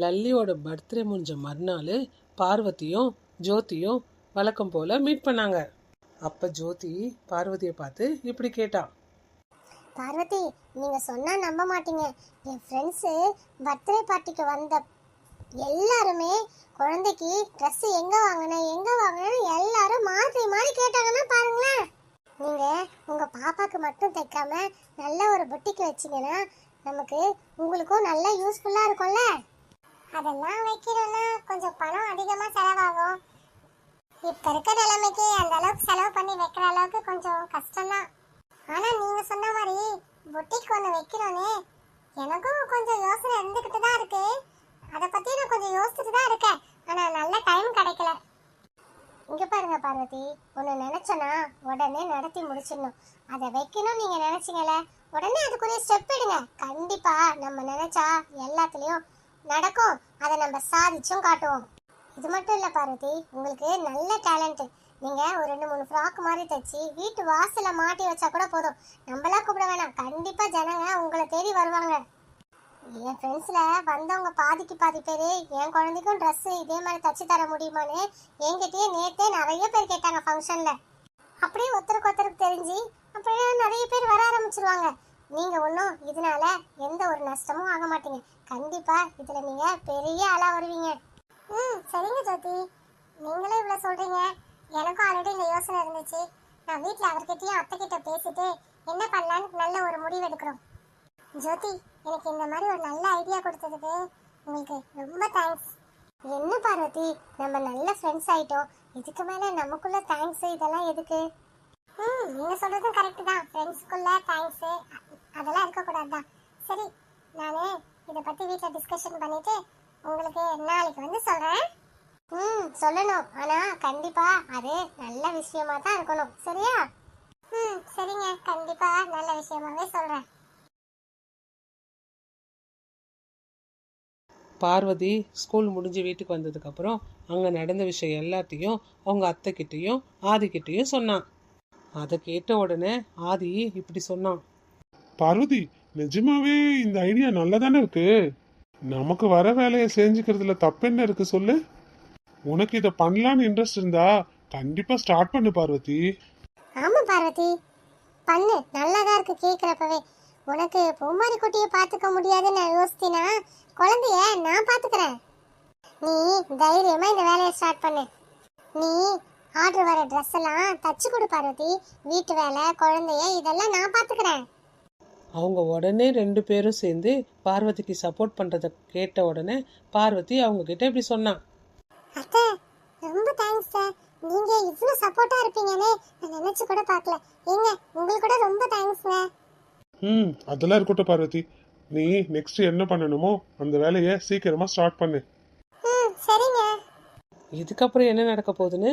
லல்லியோட birthday முடிஞ்ச மறுநாள் பார்வதியும் ஜோதியும் வழக்கம் போல் மீட் பண்ணாங்க. அப்போ ஜோதி பார்வதியை பார்த்து இப்படி கேட்டா. பார்வதி நீங்க சொன்னா நம்ப மாட்டீங்க. என் ஃப்ரெண்ட்ஸு பர்த்டே பார்ட்டிக்கு வந்த எல்லாருமே குழந்தைக்கு ட்ரெஸ் எங்க வாங்கினேன் எங்க வாங்கின எல்லாரும் மாற்றி மாறி கேட்டாங்கன்னா பாருங்களேன். நீங்க உங்க பாப்பாக்கு மட்டும் தைக்காம நல்ல ஒரு பொட்டிக்கு வச்சீங்கன்னா நமக்கு உங்களுக்கும் நல்லா யூஸ்ஃபுல்லா இருக்கும்ல. அதெல்லாம் வைக்கணும்னா கொஞ்சம் பணம் அதிகமா செலவாகும். இப்ப இருக்க நிலைமைக்கு அந்த அளவுக்கு செலவு பண்ணி வைக்கிற அளவுக்கு கொஞ்சம் கஷ்டம்தான். ஆனா நீங்க சொன்ன மாதிரி பொட்டிக் ஒன்று வைக்கிறோன்னே எனக்கும் கொஞ்சம் யோசனை இருந்துகிட்டு தான் இருக்கு. அதை பத்தி நான் கொஞ்சம் யோசிச்சுட்டு தான் இருக்கேன். ஆனா நல்ல டைம் கிடைக்கல. இங்க பாருங்க பார்வதி ஒன்று நினைச்சோன்னா உடனே நடத்தி முடிச்சிடணும். அதை வைக்கணும் நீங்க நினைச்சீங்கல்ல உடனே அதுக்குரிய ஸ்டெப் எடுங்க. கண்டிப்பா நம்ம நினைச்சா எல்லாத்துலயும் நடக்கும். அதை நம்ம சாதிச்சும் காட்டுவோம். இது மட்டும் இல்லை பார்வதி உங்களுக்கு நல்ல டேலண்ட்டு நீங்கள் ஒரு ரெண்டு மூணு ஃப்ராக் மாதிரி தைச்சி வீட்டு வாசலில் மாட்டி வச்சா கூட போதும். நம்மளாம் கூப்பிட வேணாம். கண்டிப்பாக ஜனங்க உங்களை தேடி வருவாங்க. என் ஃப்ரெண்ட்ஸில் வந்தவங்க பாதிக்கு பாதி பேர் என் குழந்தைக்கும் ட்ரெஸ்ஸு இதே மாதிரி தச்சு தர முடியுமான்னு என்கிட்டயே நேற்றே நிறைய பேர் கேட்டாங்க ஃபங்க்ஷனில் அப்படியே ஒருத்தருக்கு ஒருத்தருக்கு தெரிஞ்சு அப்படியே நிறைய பேர் வர ஆரம்பிச்சிருவாங்க. நீங்க ஒன்றும் இதனால எந்த ஒரு நஷ்டமும் ஆக மாட்டீங்க. கண்டிப்பா இதுல நீங்க பெரிய ஆளா வருவீங்க. ம் சரிங்க ஜோதி. நீங்களே இவ்வளோ சொல்றீங்க. எனக்கும் ஆல்ரெடி இந்த யோசனை இருந்துச்சு. நான் வீட்டில் அவர்கிட்டயும் அத்தைக்கிட்ட பேசிட்டு என்ன பண்ணலான்னு நல்ல ஒரு முடிவு எடுக்கிறோம். ஜோதி எனக்கு இந்த மாதிரி ஒரு நல்ல ஐடியா கொடுத்ததுக்கு உங்களுக்கு ரொம்ப தேங்க்ஸ் என்ன பார்வதி நம்ம நல்ல ஃப்ரெண்ட்ஸ் ஆயிட்டோம். இதுக்கு மேலே நமக்குள்ள தேங்க்ஸ் இதெல்லாம் எதுக்கு? ம் நீங்க சொல்றதும் கரெக்ட் தான். ஃப்ரெண்ட்ஸ்க்குள்ள தேங்க்ஸ் அதெல்லாம் இருக்கக்கூடாது தான் சரி நானு இதை பத்தி வீட்டில் டிஸ்கஷன் பண்ணிட்டு உங்களுக்கு நாளைக்கு வந்து சொல்றேன். ம் சொல்லணும். ஆனா கண்டிப்பா அது நல்ல விஷயமா தான் இருக்கணும். சரியா? ம் சரிங்க. கண்டிப்பா நல்ல விஷயமாவே சொல்றேன். பார்வதி ஸ்கூல் முடிஞ்சு வீட்டுக்கு வந்ததுக்கப்புறம் அங்கே நடந்த விஷயம் எல்லாத்தையும் அவங்க அத்தைக்கிட்டேயும் ஆதிக்கிட்டேயும் சொன்னான். அதை கேட்ட உடனே ஆதி இப்படி சொன்னான். பார்வதி நிஜமாவே இந்த ஐடியா நல்லதானே இருக்கு? நமக்கு வர வேலையை செஞ்சுக்கிறதுல தப்பு என்ன இருக்கு சொல்லு. உனக்கு இதை பண்ணலான்னு இன்ட்ரெஸ்ட் இருந்தா கண்டிப்பா ஸ்டார்ட் பண்ணு பார்வதி. ஆமா பார்வதி. பண்ணு. நல்லாதான் இருக்கு கேக்குறப்பவே. உனக்கு பூமாரி குட்டியை பார்த்துக்க முடியாதுன்னு நான் யோசித்தினா குழந்தைய நான் பார்த்துக்கிறேன். நீ தைரியமா இந்த வேலையை ஸ்டார்ட் பண்ணு. நீ ஆர்டர் வர ட்ரெஸ் எல்லாம் தச்சு கொடு பார்வதி. வீட்டு வேலை குழந்தைய இதெல்லாம் நான் பார்த்துக்கிறேன். அவங்க உடனே ரெண்டு பேரும் சேர்ந்து பார்வதிக்கு சப்போர்ட் பண்ணுறத கேட்ட உடனே பார்வதி அவங்க கிட்ட இப்படி சொன்னான். அத்தை ரொம்ப தேங்க்ஸ் சார் நீங்க இவ்வளவு சப்போர்ட்டா இருப்பீங்கன்னு நான் நினைச்சு கூட பார்க்கல. ஏங்க உங்களுக்கு கூட ரொம்ப தேங்க்ஸ்ங்க ம் அதெல்லாம் இருக்கட்டும் பார்வதி. நீ நெக்ஸ்ட் என்ன பண்ணணுமோ அந்த வேலையை சீக்கிரமா ஸ்டார்ட் பண்ணு. ம் சரிங்க. இதுக்கப்புறம் என்ன நடக்க போகுதுன்னு?